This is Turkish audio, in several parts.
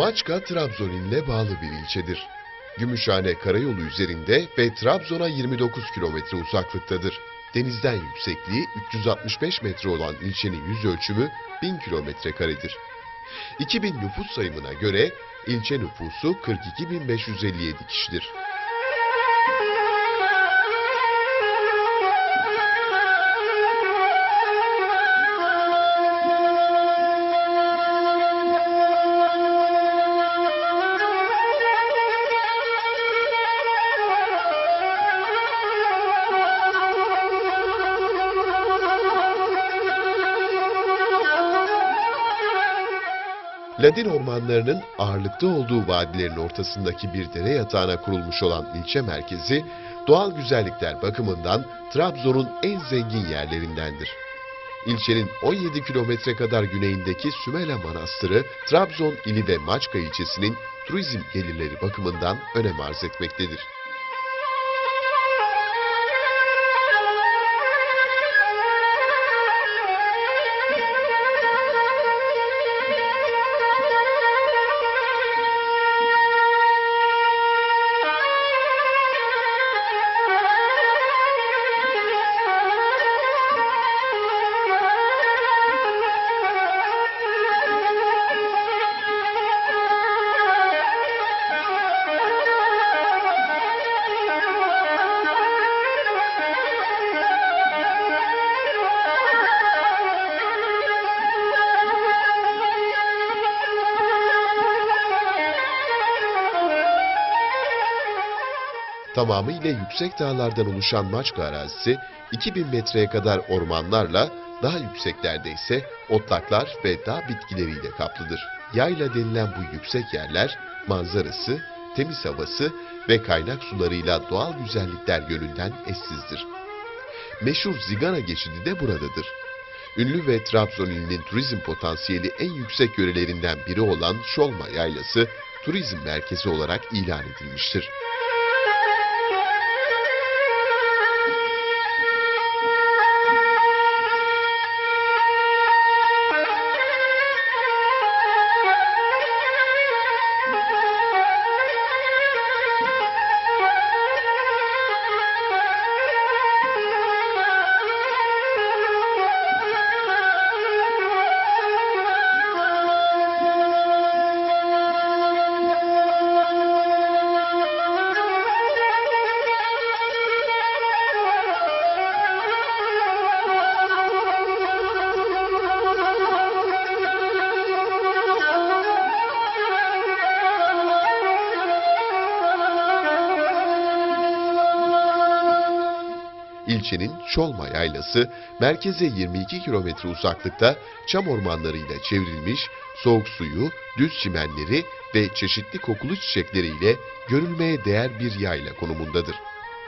Maçka, Trabzon iline bağlı bir ilçedir. Gümüşhane Karayolu üzerinde ve Trabzon'a 29 kilometre uzaklıktadır. Denizden yüksekliği 365 metre olan ilçenin yüz ölçümü 1000 kilometre karedir. 2000 nüfus sayımına göre ilçe nüfusu 42.557 kişidir. Ladin ormanlarının ağırlıkta olduğu vadilerin ortasındaki bir dere yatağına kurulmuş olan ilçe merkezi, doğal güzellikler bakımından Trabzon'un en zengin yerlerindendir. İlçenin 17 kilometre kadar güneyindeki Sümela Manastırı, Trabzon ili ve Maçka ilçesinin turizm gelirleri bakımından önem arz etmektedir. Tamamıyla yüksek dağlardan oluşan Maçka arazisi 2000 metreye kadar ormanlarla, daha yükseklerde ise otlaklar ve dağ bitkileriyle kaplıdır. Yayla denilen bu yüksek yerler manzarası, temiz havası ve kaynak sularıyla doğal güzellikler yönünden eşsizdir. Meşhur Zigana geçidi de buradadır. Ünlü ve Trabzon ilinin turizm potansiyeli en yüksek yörelerinden biri olan Şolma Yaylası, turizm merkezi olarak ilan edilmiştir. İlçenin Çolma Yaylası, merkeze 22 kilometre uzaklıkta çam ormanlarıyla çevrilmiş, soğuk suyu, düz çimenleri ve çeşitli kokulu çiçekleriyle görülmeye değer bir yayla konumundadır.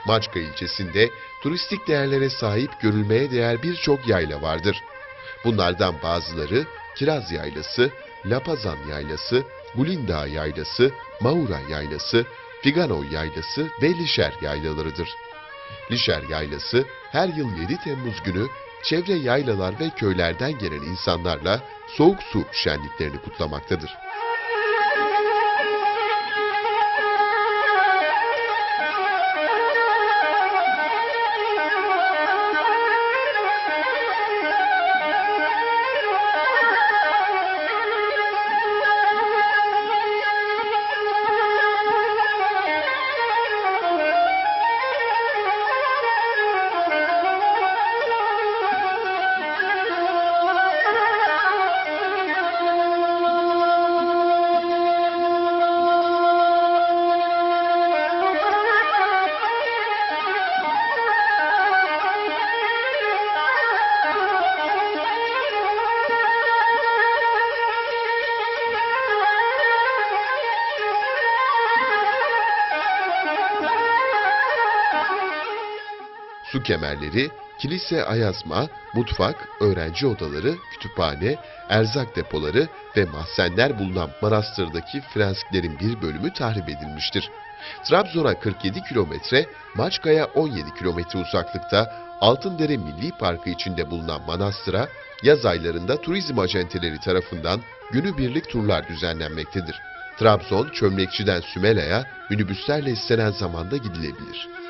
Maçka ilçesinde turistik değerlere sahip görülmeye değer birçok yayla vardır. Bunlardan bazıları Kiraz Yaylası, Lapazan Yaylası, Gulindağ Yaylası, Maura Yaylası, Figano Yaylası ve Lişer Yaylalarıdır. Lişer Yaylası her yıl 7 Temmuz günü çevre yaylalar ve köylerden gelen insanlarla soğuk su şenliklerini kutlamaktadır. Su kemerleri, kilise ayazma, mutfak, öğrenci odaları, kütüphane, erzak depoları ve mahzenler bulunan manastırdaki frensklerin bir bölümü tahrip edilmiştir. Trabzon'a 47 kilometre, Maçka'ya 17 kilometre uzaklıkta Altındere Milli Parkı içinde bulunan manastıra yaz aylarında turizm acenteleri tarafından günübirlik turlar düzenlenmektedir. Trabzon, Çömlekçi'den Sümela'ya minibüslerle istenen zamanda gidilebilir.